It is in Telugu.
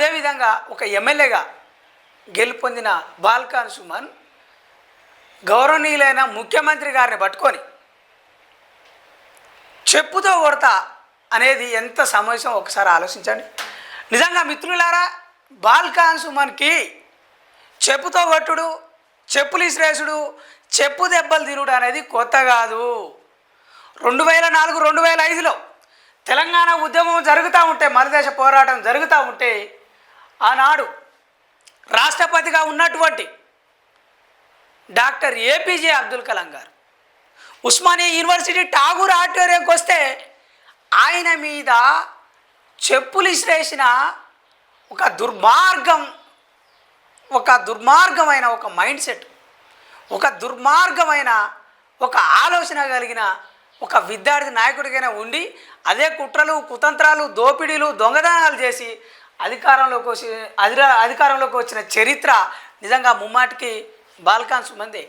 అదేవిధంగా ఒక ఎమ్మెల్యేగా గెలుపొందిన బాల్కాన్ సుమన్ గౌరవనీయులైన ముఖ్యమంత్రి గారిని పట్టుకొని చెప్పుతో కొడతా అనేది ఎంత సమావేశం? ఒకసారి ఆలోచించండి. నిజంగా మిత్రులారా బాల్కాన్ సుమన్కి చెప్పుతో కొట్టుడు చెప్పులు ఇసిరేసుడు చెప్పు దెబ్బలు తినుడు అనేది కొత్త కాదు. రెండు వేల నాలుగు రెండు వేల ఐదులో తెలంగాణ ఉద్యమం జరుగుతూ ఉంటే మరదేశ పోరాటం జరుగుతూ ఉంటే ఆనాడు రాష్ట్రపతిగా ఉన్నటువంటి డాక్టర్ ఏపీజే అబ్దుల్ కలాం గారు. ఉస్మానియా యూనివర్సిటీ ఠాగూర్ ఆడిటోరియంకి వస్తే ఆయన మీద చెప్పులు ఇసిరేసిన ఒక దుర్మార్గం ఒక దుర్మార్గమైన ఒక మైండ్ సెట్ ఒక దుర్మార్గమైన ఒక ఆలోచన కలిగిన ఒక విద్యార్థి నాయకుడికైనా ఉండి అదే కుట్రలు కుతంత్రాలు దోపిడీలు దొంగదనాలు చేసి అధికారంలోకి వచ్చి అధికారంలోకి వచ్చిన చరిత్ర నిజంగా ముమ్మాటికి బాల్కాన్ సుమందే.